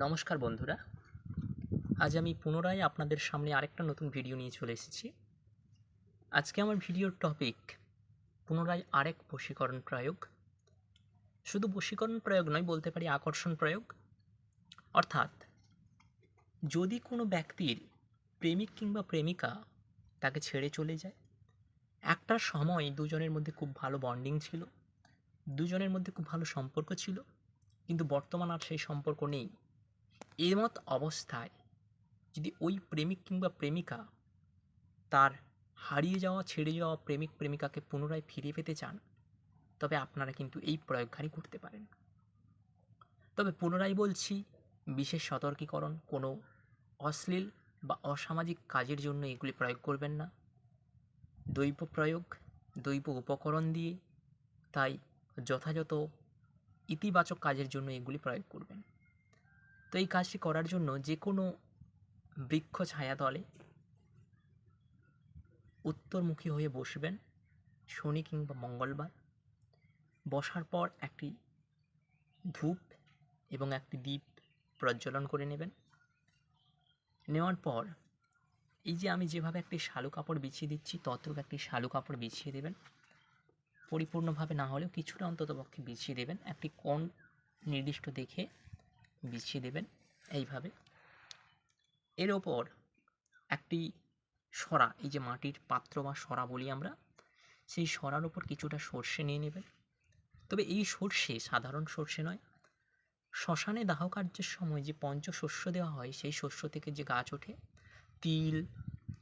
নমস্কার বন্ধুরা। আজ আমি পুনরায় আপনাদের সামনে আরেকটা নতুন ভিডিও নিয়ে চলে এসেছি। আজকে আমার ভিডিওর টপিক পুনরায় আরেক বশীকরণ প্রয়োগ। শুধু বশীকরণ প্রয়োগ নয়, বলতে পারি আকর্ষণ প্রয়োগ। অর্থাৎ যদি কোনো ব্যক্তির প্রেমিক কিংবা প্রেমিকা তাকে ছেড়ে চলে যায়, একটা সময় দুজনের মধ্যে খুব ভালো বন্ডিং ছিল, দুজনের মধ্যে খুব ভালো সম্পর্ক ছিল, কিন্তু বর্তমান আর সেই সম্পর্ক নেই। এমত অবস্থায় যদি ওই প্রেমিক কিংবা প্রেমিকা তার হারিয়ে যাওয়া, ছেড়ে যাওয়া প্রেমিক, প্রেমিকাকে পুনরায় ফিরে পেতে চান, তবে আপনারা কিন্তু এই প্রয়োগখানি করতে পারেন। তবে পুনরায় বলছি, বিশেষ সতর্কীকরণ, কোনো অশ্লীল বা অসামাজিক কাজের জন্য এগুলি প্রয়োগ করবেন না। দৈব প্রয়োগ, দৈব উপকরণ দিয়ে তাই যথাযথ ইতিবাচক কাজের জন্য এগুলি প্রয়োগ করবেন। তো এই কাজটি করার জন্য যে কোনো বৃক্ষ ছায়াতলে উত্তরমুখী হয়ে বসবেন শনি কিংবা মঙ্গলবার। বসার পর একটি ধূপ এবং একটি দ্বীপ প্রজ্বলন করে নেবেন। নেওয়ার পর এই যে আমি যেভাবে একটি শালু কাপড় বিছিয়ে দিচ্ছি, ততটুকু একটি শালু কাপড় বিছিয়ে দেবেন। পরিপূর্ণভাবে না হলেও কিছুটা অন্তত পক্ষে বিছিয়ে দেবেন। একটি কোণ নির্দিষ্ট দেখে বিছিয়ে দেবেন এইভাবে। এর ওপর একটি সরা, এই যে মাটির পাত্র বা সরা বলি আমরা, সেই সরার ওপর কিছুটা সর্ষে নিয়ে নেবেন। তবে এই সর্ষে সাধারণ সর্ষে নয়, শ্মশানে দাহ কার্যের সময় যে পঞ্চশস্য দেওয়া হয়, সেই শস্য থেকে যে গাছ ওঠে, তিল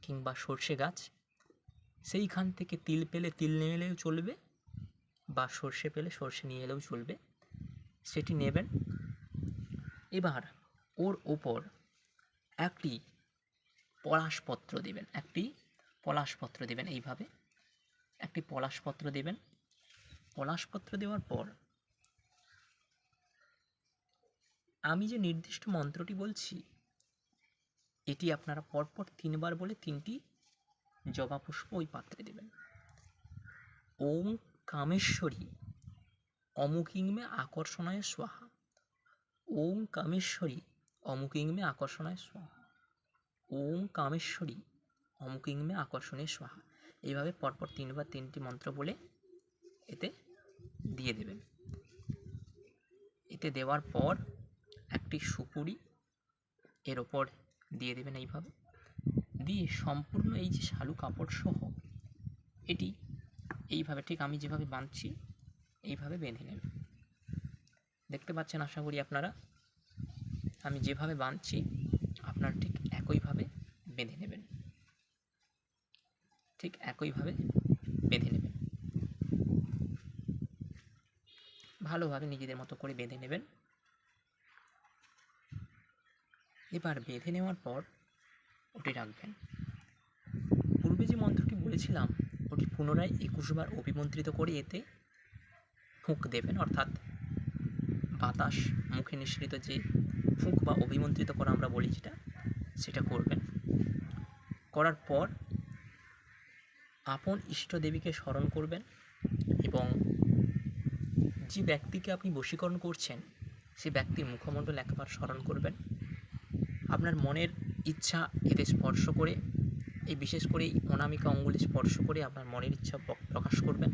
কিংবা সর্ষে গাছ, সেইখান থেকে তিল পেলে তিল নিয়ে এলেও চলবে বা সর্ষে পেলে সর্ষে নিয়ে এলেও চলবে। সেটি নেবেন। এবার ওর ওপর একটি পলাশপত্র দেবেন, একটি পলাশপত্র দেবেন এইভাবে। একটি পলাশপত্র দেবেন। পলাশপত্র দেওয়ার পর আমি যে নির্দিষ্ট মন্ত্রটি বলছি, এটি আপনারা পরপর তিনবার বলে তিনটি জবা পুষ্প ওই পাত্রে দেবেন। ওম কামেশ্বরী অমুকিংমে আকর্ষণায় স্বাহা। ওম কামেশ্বরী, অমুকিংমে আকর্ষণায় স্বাহা। ওম কামেশ্বরী, অমুকিংমে আকর্ষণে স্বাহা। এইভাবে পরপর তিনবার তিনটি মন্ত্র বলে এতে দিয়ে দেবেন। এতে দেওয়ার পর একটি সুপুরি এর ওপর দিয়ে দেবেন এইভাবে। দিয়ে সম্পূর্ণ এই যে শালু কাপড় সহ এটি এইভাবে ঠিক আমি যেভাবে বাঁধছি, এইভাবে বেঁধে নেবেন। দেখতে পাচ্ছেন, আশা করি আপনারা। আমি যেভাবে বাঁধছি আপনারা ঠিক একইভাবে বেঁধে নেবেন। ঠিক একইভাবে বেঁধে নেবেন। ভালোভাবে নিজেদের মতো করে বেঁধে নেবেন। এবার বেঁধে নেওয়ার পর ওটি রাখবেন। পূর্বে যে মন্ত্রটি বলেছিলাম, ওটি পুনরায় একুশবার অভিমন্ত্রিত করে এতে ফুঁক দেবেন, অর্থাৎ বাতাস, মুখে নিঃসৃত যে ফুঁক বা অভিমন্ত্রিত করা আমরা বলি যেটা, সেটা করবেন। করার পর আপন ইষ্ট দেবীকে স্মরণ করবেন এবং যে ব্যক্তিকে আপনি বশীকরণ করছেন, সে ব্যক্তির মুখমণ্ডল একবার স্মরণ করবেন। আপনার মনের ইচ্ছা এতে স্পর্শ করে, এই বিশেষ করে অনামিকা অঙ্গুলি স্পর্শ করে আপনার মনের ইচ্ছা প্রকাশ করবেন।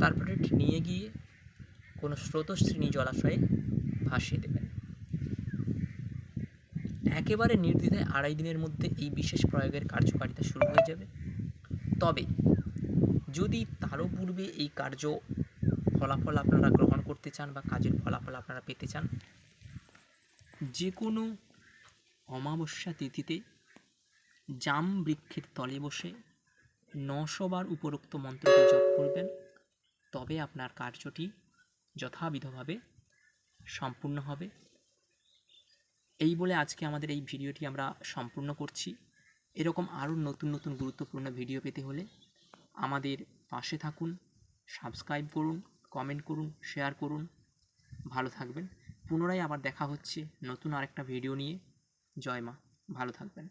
তারপরে নিয়ে গিয়ে কোনো স্রোতশ্রেণী জলাশয়ে ভাসিয়ে দেবেন। একেবারে নির্দ্বিধায় আড়াই দিনের মধ্যে এই বিশেষ প্রয়োগের কার্যকারিতা শুরু হয়ে যাবে। তবে যদি তারও পূর্বে এই কার্য ফলাফল আপনারা গ্রহণ করতে চান বা কাজের ফলাফল আপনারা পেতে চান যে কোনো অমাবস্যা তিথিতে জাম বৃক্ষের তলে বসে নশো বার উপরোক্ত মন্ত্রটি জপ করবেন। তবে আপনার কার্যটি যথাবিধভাবে সম্পূর্ণ হবে। এই বলে আজকে আমাদের এই ভিডিওটি আমরা সম্পূর্ণ করছি। এরকম আরও নতুন নতুন গুরুত্বপূর্ণ ভিডিও পেতে হলে আমাদের পাশে থাকুন, সাবস্ক্রাইব করুন, কমেন্ট করুন, শেয়ার করুন। ভালো থাকবেন। পুনরায় আবার দেখা হচ্ছে নতুন আরেকটা ভিডিও নিয়ে। জয় মা, ভালো থাকবেন।